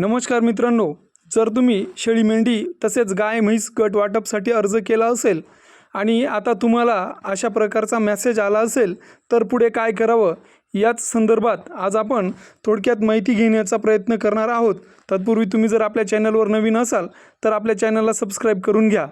नमस्कार मित्रांनो जर तुम्ही शेळी मेंढी तसेच गाय म्हैस गट वाटपसाठी अर्ज केला असेल आणि आता तुम्हाला अशा प्रकारचा मेसेज आला असेल तर पुढे काय करावं? याच संदर्भात आज आपण थोडक्यात माहिती घेण्याचा प्रयत्न करणार आहोत. तत्पूर्वी तुम्ही जर आपल्या चॅनलवर नवीन असाल तर आपल्या चॅनलला सबस्क्राईब करून घ्या.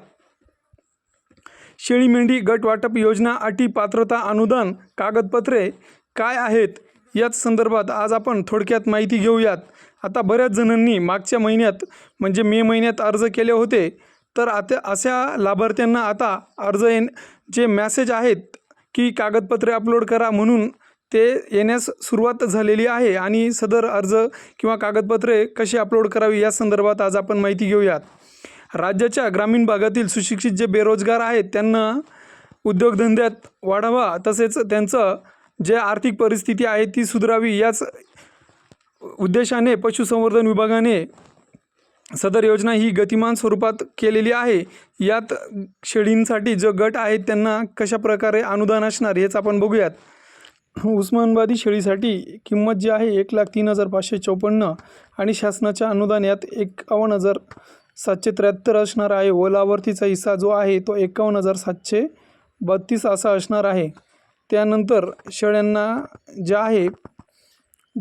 शेळी मेंढी गट वाटप योजना अटी पात्रता अनुदान कागदपत्रे काय आहेत? याच संदर्भात आज आपण थोडक्यात माहिती घेऊयात. आता बऱ्याच जणांनी मागच्या महिन्यात म्हणजे मे महिन्यात अर्ज केले होते. तर आता अशा लाभार्थ्यांना आता अर्ज येण जे मॅसेज आहेत की कागदपत्रे अपलोड करा म्हणून ते येण्यास सुरुवात झालेली आहे आणि सदर अर्ज किंवा कागदपत्रे कशी अपलोड करावी या संदर्भात आज आपण माहिती घेऊयात. राज्याच्या ग्रामीण भागातील सुशिक्षित जे बेरोजगार आहेत त्यांना उद्योगधंद्यात वाढावा तसेच त्यांचं जे आर्थिक परिस्थिती आहे ती सुधारावी याच उद्देशाने पशुसंवर्धन विभागाने सदर योजना ही गतिमान स्वरूपात केलेली आहे. यात शेळींसाठी जो गट आहेत त्यांना कशा प्रकारे अनुदान असणार हेच आपण बघूयात. उस्मानाबादी शेळीसाठी किंमत जी आहे एक लाख तीन हजार पाचशे चौपन्न आणि शासनाच्या अनुदान यात एकावन्न हजार सातशे त्र्याहत्तर असणार आहे. व लाभार्थीचा हिस्सा जो आहे तो एकावन्न हजार सातशे बत्तीस असा असणार आहे. त्यानंतर शेळ्यांना जे आहे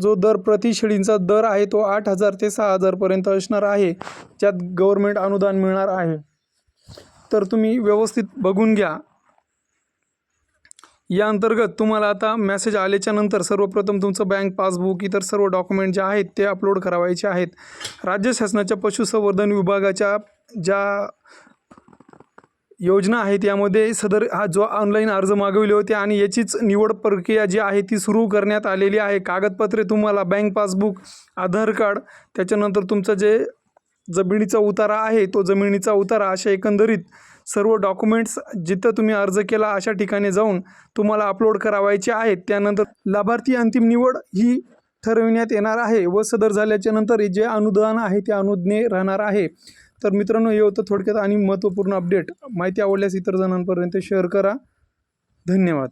जो दर प्रति शेळींचा दर आहे तो आठ हजार ते सहा हजारपर्यंत असणार आहे. ज्यात गव्हर्मेंट अनुदान मिळणार आहे. तर तुम्ही व्यवस्थित बघून घ्या. या अंतर्गत तुम्हाला आता मॅसेज आल्याच्यानंतर सर्वप्रथम तुमचं बँक पासबुक इतर सर्व डॉक्युमेंट जे आहेत ते अपलोड करावायचे आहेत. राज्य शासनाच्या पशुसंवर्धन विभागाच्या ज्या योजना आहेत यामध्ये सदर हा जो ऑनलाईन अर्ज मागविले होते आणि याचीच निवड प्रक्रिया जी आहे ती सुरू करण्यात आलेली आहे. कागदपत्रे तुम्हाला बँक पासबुक आधार कार्ड त्याच्यानंतर तुमचं जे जमिनीचा उतारा आहे तो जमिनीचा उतारा अशा एकंदरीत सर्व डॉक्युमेंट्स जिथं तुम्ही अर्ज केला अशा ठिकाणी जाऊन तुम्हाला अपलोड करावायचे आहेत. त्यानंतर लाभार्थी अंतिम निवड ही ठरविण्यात येणार आहे व सदर झाल्याच्यानंतर जे अनुदान आहे ते अनुज्ञे राहणार आहे. तर मित्रांनो हे होतं थोडक्यात आणि महत्त्वपूर्ण अपडेट माहिती आवडल्यास इतर जणांपर्यंत शेअर करा. धन्यवाद.